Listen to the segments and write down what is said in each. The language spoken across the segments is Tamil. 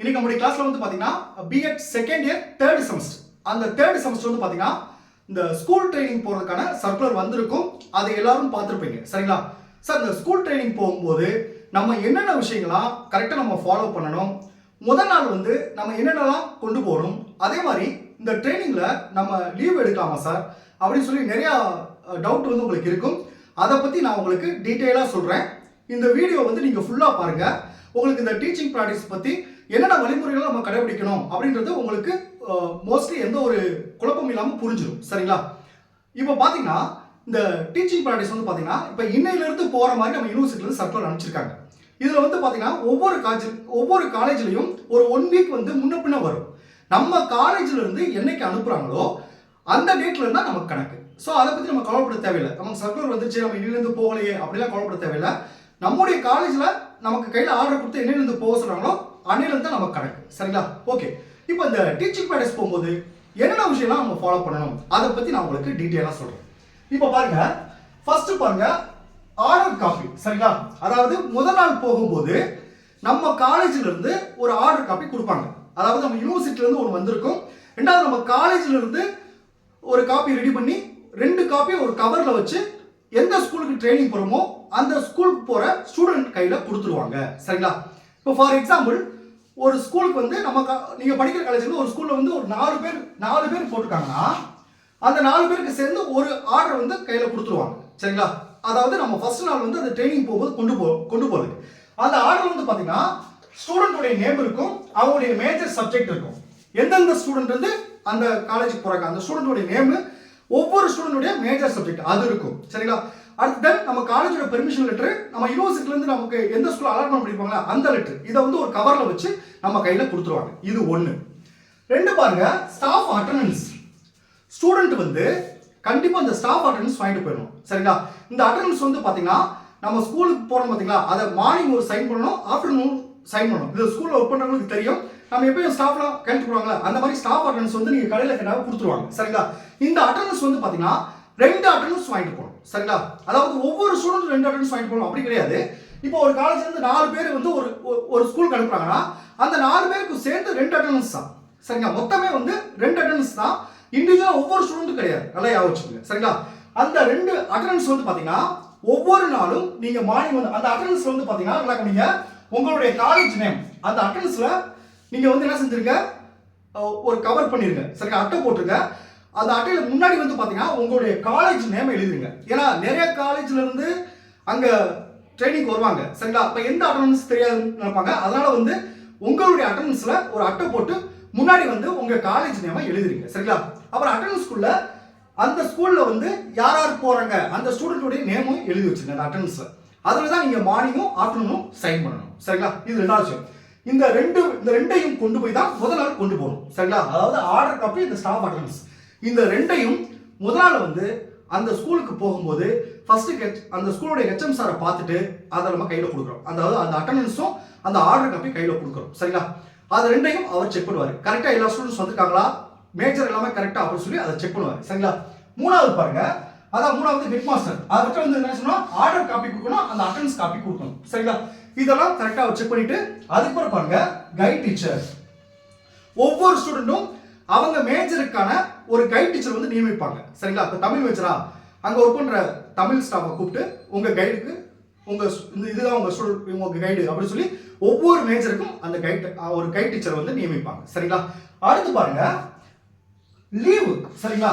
இன்னைக்கு நம்முடைய கிளாஸ்ல வந்து பாத்தீங்கன்னா B Ed second year third semester அந்த தேர்ட் செமஸ்டர் வந்து பாத்தீங்கன்னா இந்த ஸ்கூல் ட்ரைனிங் போறதுக்கான சர்க்குலர் வந்திருக்கும். அதை எல்லாரும் பார்த்துருப்பீங்க. சரிங்களா? சார் இந்த ஸ்கூல் ட்ரைனிங் போகும்போது நம்ம என்னென்ன விஷயங்களாம் கரெக்டாக நம்ம ஃபாலோ பண்ணணும்? முதல் நாள் வந்து நம்ம என்னென்னலாம் கொண்டு போகணும்? அதே மாதிரி இந்த ட்ரைனிங்கில் நம்ம லீவ் எடுக்கலாமா சார் அப்படின்னு சொல்லி நிறையா டவுட் வந்து உங்களுக்கு இருக்கும். அதை பற்றி நான் உங்களுக்கு டீட்டெயிலாக சொல்கிறேன் இந்த வீடியோ வந்து நீங்கள் ஃபுல்லாக பாருங்கள் உங்களுக்கு இந்த டீச்சிங் ப்ராக்டிஸ் பற்றி என்னென்ன வழிமுறைகளை நம்ம கடைபிடிக்கணும் அப்படின்றது உங்களுக்கு மோஸ்ட்லி எந்த ஒரு குழப்பம் இல்லாமல் புரிஞ்சிடும் சரிங்களா? இப்போ பார்த்தீங்கன்னா இந்த டீச்சிங் ப்ராக்டிஸ் வந்து பார்த்தீங்கன்னா இப்போ இன்னையிலிருந்து போகிற மாதிரி நம்ம யூனிவர்சிட்டிலேருந்து சர்க்குலர் அனுப்பிச்சிருக்காங்க. இதில் வந்து பார்த்தீங்கன்னா ஒவ்வொரு காலேஜ் ஒவ்வொரு காலேஜ்லையும் ஒரு ஒன் வீக் வந்து முன்ன பின்ன வரும். நம்ம காலேஜ்ல இருந்து என்னைக்கு அனுப்புகிறாங்களோ அந்த டேட்ல இருந்தால் நமக்கு கணக்கு. ஸோ அதை பற்றி நம்ம கவலைப்பட தேவையில்லை. நமக்கு சர்க்குலர் வந்துச்சு நம்ம இன்னிலேருந்து போகலையே அப்படிலாம் கவலைப்பட தேவையில்லை. நம்முடைய காலேஜில் நமக்கு கையில் ஆர்டர் கொடுத்து என்னிலேருந்து போக சொல்கிறாங்களோ அன்னையிலேருந்து தான் நம்ம கணக்கு. சரிங்களா? ஓகே இப்போ இந்த டீச்சிங் ப்ராக்டிஸ் போகும்போது என்னென்ன விஷயம்லாம் நம்ம ஃபாலோ பண்ணணும்? அதை பற்றி நான் உங்களுக்கு டீட்டெயிலாக சொல்கிறேன் இப்போ பாருங்க. ஃபர்ஸ்ட் பாருங்க. ஆர்டர் காப்பி சரிங்களா? அதாவது முதல் நாள் போகும்போது நம்ம காலேஜ்ல இருந்து ஒரு ஆர்டர் காப்பி கொடுப்பாங்க. அதாவது நம்ம யூனிவர்சிட்டில இருந்து ஒன்று வந்திருக்கும். ரெண்டாவது நம்ம காலேஜ்ல இருந்து ஒரு காப்பி ரெடி பண்ணி ரெண்டு காப்பி ஒரு கவர்ல வச்சு எந்த ஸ்கூலுக்கு ட்ரைனிங் போறோமோ அந்த ஸ்கூலுக்கு போற ஸ்டூடெண்ட் கையில கொடுத்துருவாங்க. சரிங்களா? இப்போ ஃபார் எக்ஸாம்பிள் ஒரு ஸ்கூலுக்கு வந்து நம்ம க- நீங்க படிக்கிற காலேஜ்ல ஒரு ஸ்கூல்ல வந்து ஒரு நாலு பேர் நாலு பேர் போட்டிருக்காங்கன்னா அந்த நாலு பேருக்கு சேர்ந்து ஒரு ஆர்டர் வந்து கையில கொடுத்துருவாங்க. சரிங்களா? அதாவது நம்ம ஃபர்ஸ்ட் நாள் வந்து அந்த ட்ரைனிங் போகும்போது கொண்டு போ கொண்டு போகிறது அந்த ஆர்டர் வந்து பாத்தீங்கன்னா ஸ்டூடெண்ட்டுடைய நேம் இருக்கும் அவங்களுடைய மேஜர் சப்ஜெக்ட் இருக்கும். எந்தெந்த ஸ்டூடெண்ட் வந்து அந்த காலேஜுக்கு போறாங்க? அந்த ஸ்டூடெண்ட்டுடைய நேம் ஒவ்வொரு ஸ்டூடெண்டுடைய மேஜர் சப்ஜெக்ட் அது இருக்கும். சரிங்களா? அடுத்து தென் நம்ம காலேஜோட பெர்மிஷன் லெட்ரு நம்ம யூனிவர்சிட்டிலேருந்து நமக்கு எந்த ஸ்கூல் அலாட்மெண்ட் பண்ணிருப்பாங்களா அந்த லெட்டர் இதை வந்து ஒரு கவரில் வச்சு நம்ம கையில் கொடுத்துருவாங்க. இது ஒன்று ரெண்டு பாருங்க ஸ்டாஃப் அட்டண்டன்ஸ் ஸ்டூடெண்ட் வந்து கண்டிப்பாக அந்த ஸ்டாஃப் அட்டண்டன்ஸ் வாங்கிட்டு போயிடணும். சரிங்களா? இந்த அட்டண்டன்ஸ் வந்து பார்த்தீங்கன்னா நம்ம ஸ்கூலுக்கு போகிறோம் பார்த்தீங்களா அதை மார்னிங் ஒரு சைன் பண்ணணும் ஆஃப்டர்நூன் சைன் பண்ணணும். இது ஸ்கூலில் ஒர்க் பண்ணுறவங்களுக்கு தெரியும். நம்ம எப்பயும் ஸ்டாஃப்லாம் கழிச்சு போடுவாங்களா அந்த மாதிரி ஸ்டாஃப் அட்டண்டன்ஸ் வந்து நீங்கள் கடையில் கேட்டால் கொடுத்துருவாங்க. சரிங்களா? இந்த அட்டண்டன்ஸ் வந்து பார்த்தீங்கன்னா ரெண்டு அட்டண்டன்ஸ் வாங்கிட்டு போகணும். சரிங்களா? அதாவது ஒவ்வொரு ஸ்டூடெண்ட் ரெண்டு அட்டண்டன்ஸ் வாங்கிட்டு போகணும். அப்படி கிடையாது. இப்போ ஒரு காலேஜ்ல இருந்து நாலு பேர் வந்து ஒரு ஒரு- ஸ்கூலுக்கு அனுப்புறாங்கன்னா அந்த நாலு பேருக்கு சேர்ந்து ரெண்டு அட்டண்டன்ஸ் தான். சரிங்களா? மொத்தமே வந்து ரெண்டு அட்டண்டன்ஸ் தான். இண்டிவிஜுவலா ஒவ்வொரு ஸ்டூடெண்ட்டும் கிடையாது. நல்லா ஞாபகம் சரிங்களா? அந்த ரெண்டு அட்டண்டன்ஸ் வந்து பாத்தீங்கன்னா ஒவ்வொரு நாளும் நீங்க மார்னிங் வந்து அந்த அட்டண்டன்ஸ் வந்து பாத்தீங்கன்னா நல்லா கவனிங்க. உங்களுடைய காலேஜ் நேம் அந்த அட்டண்டன்ஸ்ல நீங்க வந்து என்ன செஞ்சிருங்க? ஒரு கவர் பண்ணிருங்க. சரிங்களா? அட்டை போட்டுருங்க. அந்த அட்டையில் முன்னாடி வந்து பார்த்தீங்கன்னா உங்களுடைய காலேஜ் நேம் எழுதுங்க ஏன்னா நிறைய காலேஜ்லேருந்து அங்கே ட்ரைனிங் வருவாங்க. சரிங்களா? அப்போ எந்த அட்டண்டன்ஸ் தெரியாதுன்னு நினைப்பாங்க. அதனால் வந்து உங்களுடைய அட்டண்டன்ஸில் ஒரு அட்டை போட்டு முன்னாடி வந்து உங்கள் காலேஜ் நேமை எழுதுறீங்க சரிங்களா? அப்புறம் அட்டண்டன்ஸ்குள்ள அந்த ஸ்கூலில் வந்து யார் யார் போகிறாங்க அந்த ஸ்டூடெண்ட்டுடைய நேமும் எழுதி வச்சுருங்க அந்த அட்டண்டன்ஸில் அதில் தான் நீங்கள் மார்னிங்கும் ஆஃப்டர்நூனும் சைன் பண்ணணும். சரிங்களா? இது ரெண்டாவது விஷயம். இந்த ரெண்டு இந்த ரெண்டையும் கொண்டு போய் தான் முதல் நாள் கொண்டு போகணும். சரிங்களா? அதாவது ஆர்டர் காப்பி இந்த ஸ்டாஃப் அட்டண்டன்ஸ் இந்த ரெண்டையும் முதலாள் வந்து அந்த ஸ்கூலுக்கு போகும்போது ஃபர்ஸ்ட் அந்த ஸ்கூலுடைய ஹெச்எம் சாரை பார்த்துட்டு அதை நம்ம கையில் கொடுக்குறோம். அதாவது அந்த அட்டண்டன்ஸும் அந்த ஆர்டர் காப்பி கையில் கொடுக்குறோம். சரிங்களா? அது ரெண்டையும் அவர் செக் பண்ணுவார். கரெக்டாக எல்லா ஸ்டூடெண்ட்ஸ் வந்திருக்காங்களா? மேஜர் எல்லாமே கரெக்டாக அப்படின்னு சொல்லி அதை செக் பண்ணுவார். சரிங்களா? மூணாவது பாருங்க. அதான் மூணாவது ஹெட் மாஸ்டர் அவர்கிட்ட வந்து என்ன சொன்னால் ஆர்டர் காப்பி கொடுக்கணும் அந்த அட்டண்டன்ஸ் காப்பி கொடுக்கணும். சரிங்களா? இதெல்லாம் கரெக்டாக செக் பண்ணிட்டு அதுக்கப்புறம் பாருங்க கைட் டீச்சர் ஒவ்வொரு ஸ்டூடெண்ட்டும் அவங்க மேஜருக்கான ஒரு கைட் டீச்சர் வந்து நியமிப்பாங்க. சரிங்களா? இப்போ தமிழ் மேஜரா அங்கே ஒர்க் பண்ணுற தமிழ் ஸ்டாஃபை கூப்பிட்டு உங்கள் கைடுக்கு உங்கள் இந்த இதுதான் உங்கள் ஸ்டூடெண்ட் உங்கள் கைடு அப்படின்னு சொல்லி ஒவ்வொரு மேஜருக்கும் அந்த கைட் ஒரு கைட் டீச்சர் வந்து நியமிப்பாங்க. சரிங்களா? அடுத்து பாருங்க லீவு சரிங்களா?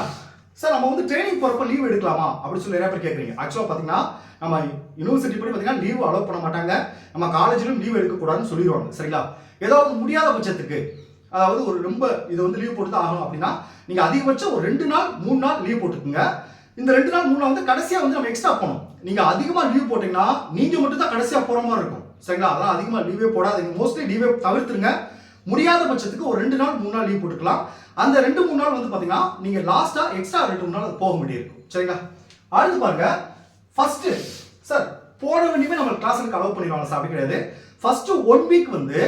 சார் நம்ம வந்து ட்ரைனிங் போகிறப்ப லீவ் எடுக்கலாமா? அப்படின்னு சொல்லி நிறைய பேர் கேட்குறீங்க ஆக்சுவலாக பார்த்தீங்கன்னா நம்ம யூனிவர்சிட்டி படி பார்த்தீங்கன்னா லீவ் அலோவ் பண்ண மாட்டாங்க. நம்ம காலேஜிலும் லீவ் எடுக்கக்கூடாதுன்னு சொல்லிடுவாங்க. சரிங்களா? ஏதாவது முடியாத பட்சத்துக்கு அதாவது ஒரு ரொம்ப இது வந்து லீவ் போட்டு தான் ஆகணும் அப்படின்னா நீங்கள் அதிகபட்சம் ஒரு ரெண்டு நாள் மூணு நாள் லீவ் போட்டுக்குங்க. இந்த ரெண்டு நாள் மூணு நாள் வந்து கடைசியாக வந்து நம்ம எக்ஸ்ட்ரா போகணும். நீங்கள் அதிகமாக லீவ் போட்டிங்கன்னா நீங்கள் மட்டும் தான் கடைசியாக போகிற மாதிரி இருக்கும். சரிங்களா? அதான் அதிகமாக லீவே போடாதீங்க மோஸ்ட்லி லீவே தவிர்த்துருங்க. முடியாத பட்சத்துக்கு ஒரு ரெண்டு நாள் மூணு நாள் லீவ் போட்டுக்கலாம். அந்த ரெண்டு மூணு நாள் வந்து பார்த்தீங்கன்னா நீங்கள் லாஸ்ட்டாக எக்ஸ்ட்ரா ரெண்டு மூணு நாள் போக வேண்டியிருக்கும். சரிங்களா? அடுத்து பாருங்க. ஃபர்ஸ்ட் சார் போன வேண்டியமே நம்ம கிளாஸுக்கு அலோவ் பண்ணிடுவாங்க சார் அப்படி கிடையாது. ஃபர்ஸ்ட் ஒன் வீக் வந்து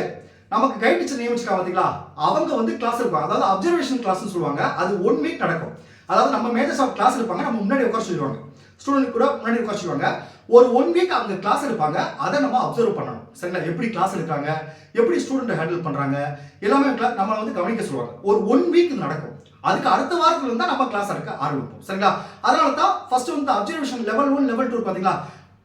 நமக்கு கைட் டீச்சர் பார்த்தீங்களா அவங்க வந்து கிளாஸ் இருப்பாங்க அதாவது அப்சர்வேஷன் கிளாஸ்னு சொல்லுவாங்க. அது ஒன் வீக் நடக்கும். அதாவது நம்ம மேஜர்ஸ் ஆஃப் கிளாஸ் இருப்பாங்க நம்ம முன்னாடி உட்கார சொல்லிடுவாங்க. ஸ்டூடெண்ட் கூட முன்னாடி உட்கார சொல்லுவாங்க ஒரு ஒன் வீக் அவங்க கிளாஸ் இருப்பாங்க அதை நம்ம அப்சர்வ் பண்ணணும். சரிங்களா? எப்படி கிளாஸ் எடுக்கிறாங்க? எப்படி ஸ்டூடெண்ட் ஹேண்டில் பண்றாங்க? எல்லாமே நம்மளை வந்து கவனிக்க சொல்லுவாங்க. ஒரு ஒன் வீக் நடக்கும். அதுக்கு அடுத்த வாரத்துல இருந்தா நம்ம கிளாஸ் எடுக்க ஆரம்பிப்போம். சரிங்களா? அதனால தான் ஃபர்ஸ்ட் வந்து observation level one level two பாத்தீங்களா?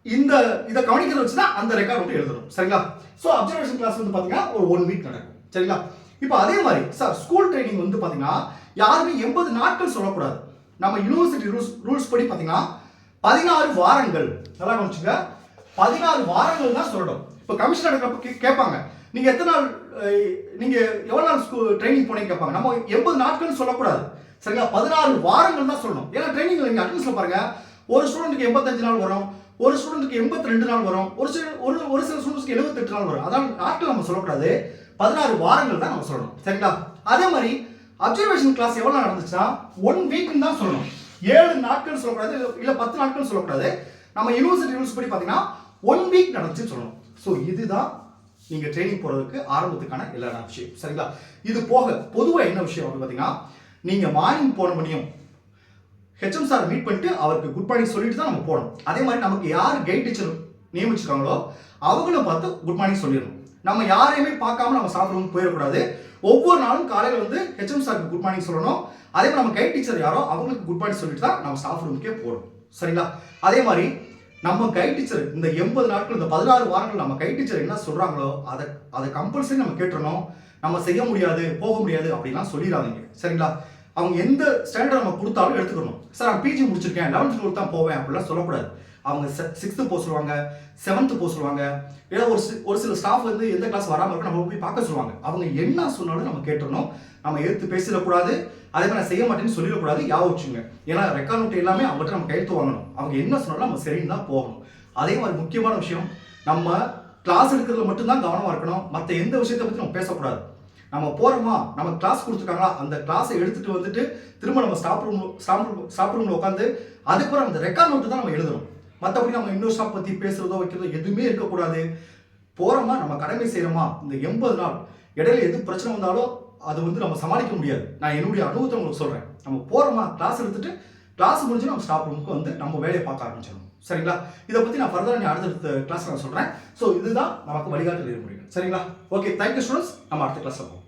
இந்த இதை கவனிக்கிறத வச்சு தான் அந்த ரெக்கார்ட் வந்து எழுதணும். சரிங்களா? ஸோ அப்சர்வேஷன் கிளாஸ் வந்து பார்த்தீங்கன்னா ஒரு ஒன் வீக் நடக்கும். சரிங்களா? இப்போ அதே மாதிரி சார் ஸ்கூல் ட்ரைனிங் வந்து பார்த்தீங்கன்னா யாருமே எண்பது நாட்கள் சொல்லக்கூடாது. நம்ம யூனிவர்சிட்டி ரூல்ஸ் ரூல்ஸ் படி பார்த்தீங்கன்னா பதினாறு வாரங்கள். நல்லா கவனிச்சுங்க. பதினாறு வாரங்கள் தான் சொல்லணும். இப்போ கமிஷன் எடுக்கிறப்ப கேட்பாங்க. நீங்கள் எத்தனை நாள் நீங்கள் எவ்வளோ நாள் ஸ்கூல் ட்ரைனிங் போனீங்க கேட்பாங்க. நம்ம எண்பது நாட்கள்னு சொல்லக்கூடாது. சரிங்களா? பதினாறு வாரங்கள் தான் சொல்லணும். ஏன்னா ட்ரைனிங் நீங்கள் அட்டன்ஸ்ல பாருங்கள் ஒரு ஸ்டூடெண்ட்டுக்கு எண்பத்தஞ்சு நாள் வரும். ஒரு ஸ்டூடெண்ட்டுக்கு எண்பத்தி ரெண்டு நாள் வரும். ஒரு சில ஒரு ஒரு சில ஸ்டூடெண்ட்ஸ்க்கு எழுபத்தெட்டு நாள் வரும். அதான் நாட்கள் நம்ம சொல்லக்கூடாது. பதினாறு வாரங்கள் தான் நம்ம சொல்லணும். சரிங்களா? அதே மாதிரி அப்சர்வேஷன் கிளாஸ் எவ்வளோ நடந்துச்சுன்னா ஒன் வீக்னு தான் சொல்லணும். ஏழு நாட்கள் சொல்லக்கூடாது இல்லை பத்து நாட்கள் சொல்லக்கூடாது. நம்ம யூனிவர்சிட்டி ரூல்ஸ் படி பார்த்தீங்கன்னா ஒன் வீக் நடந்துச்சுன்னு சொல்லணும். ஸோ இதுதான் நீங்கள் ட்ரைனிங் போகிறதுக்கு ஆரம்பத்துக்கான எல்லா விஷயம். சரிங்களா? இது போக பொதுவாக என்ன விஷயம் அப்படின்னு பார்த்தீங்கன்னா நீங்கள் மார்னிங் போன முடியும் ஹெச்எம் சார் மீட் பண்ணிட்டு அவருக்கு குட் மார்னிங் சொல்லிட்டு தான் நம்ம போகணும் அதே மாதிரி நமக்கு யார் கைட் டீச்சர் நியமிச்சிருக்காங்களோ அவங்களும் பார்த்து குட் மார்னிங் சொல்லிடணும். நம்ம யாரையுமே பார்க்காம நம்ம சாப்பிடணும் போயிடக்கூடாது. ஒவ்வொரு நாளும் காலையில் வந்து ஹெச்எம் சாருக்கு குட் மார்னிங் சொல்லணும். அதே மாதிரி நம்ம கைட் டீச்சர் யாரோ அவங்களுக்கு குட் மார்னிங் சொல்லிட்டு தான் நம்ம ஸ்டாஃப் ரூமுக்கே போகணும் சரிங்களா? அதே மாதிரி நம்ம கைட் டீச்சர் இந்த எண்பது நாட்கள் இந்த பதினாறு வாரங்கள் நம்ம கைட் டீச்சர் என்ன சொல்கிறாங்களோ அதை அதை கம்பல்சரி நம்ம கேட்டுறணும். நம்ம செய்ய முடியாது போக முடியாது அப்படிலாம் சொல்லிடாதீங்க சரிங்களா? அவங்க எந்த ஸ்டாண்டர்ட் நம்ம கொடுத்தாலும் எடுத்துக்கணும். சார் நான் பிஜி முடிச்சிருக்கேன். லெவன்த் டுவெல்த் தான் போவேன் அப்படிலாம் சொல்லக்கூடாது. அவங்க சிக்ஸ்த்து போக சொல்லுவாங்க. செவன்த்து போக சொல்லுவாங்க. ஏதோ ஒரு ஒரு சில ஸ்டாஃப் வந்து எந்த கிளாஸ் வராமல் இருக்கும் நம்ம போய் பார்க்க சொல்லுவாங்க. அவங்க என்ன சொன்னாலும் நம்ம கேட்டுறணும். நம்ம எடுத்து பேசிடக்கூடாது. அதே மாதிரி நான் செய்ய மாட்டேன்னு சொல்லிடக்கூடாது. ஞாபகம் வச்சுங்க ஏன்னா ரெக்கார்ட் எல்லாமே அவங்ககிட்ட நம்ம கையெழுத்து வாங்கணும். அவங்க என்ன சொன்னாலும் நம்ம சரின்னு தான் போகணும். அதே மாதிரி முக்கியமான விஷயம் நம்ம கிளாஸ் எடுக்கிறதுல மட்டும்தான் கவனமாக இருக்கணும். மற்ற எந்த விஷயத்தை பற்றி நம்ம பேசக்கூடாது. நம்ம போறோமா? நம்ம கிளாஸ் கொடுத்துருக்காங்களா? அந்த கிளாஸை எடுத்துட்டு வந்துட்டு திரும்ப நம்ம staff room staff room staff ரூம்ல உட்காந்து அதுக்கப்புறம் அந்த ரெக்கார்ட் நோட்டு தான் நம்ம எழுதணும். மற்றபடி நம்ம இன்னொரு ஸ்டாப் பத்தி பேசுறதோ வைக்கிறதோ எதுவுமே இருக்கக்கூடாது. போறோமா? நம்ம கடமை செய்யறோமா இந்த எண்பது நாள். இடையில எது பிரச்சனை வந்தாலும் அது வந்து நம்ம சமாளிக்க முடியாது. நான் என்னுடைய அனுபவத்தை உங்களுக்கு சொல்றேன். நம்ம போறோமா? கிளாஸ் எடுத்துட்டு கிளாஸ் முடிஞ்சு நம்ம ஸ்டாப் ரூமுக்கு வந்து நம்ம வேலையை பார்க்க ஆரம்பிச்சிடணும். சரிங்களா? இதை பத்தி நான் ஃபர்தராக நீ அடுத்தடுத்த கிளாஸ் நான் சொல்றேன். ஸோ இதுதான் நமக்கு வழிகாட்டு நெறிமுறைகள். சரிங்களா? ஓகே தேங்க்யூ ஸ்டூடெண்ட்ஸ் நம்ம அடுத்த கிளாஸ்ல போகும்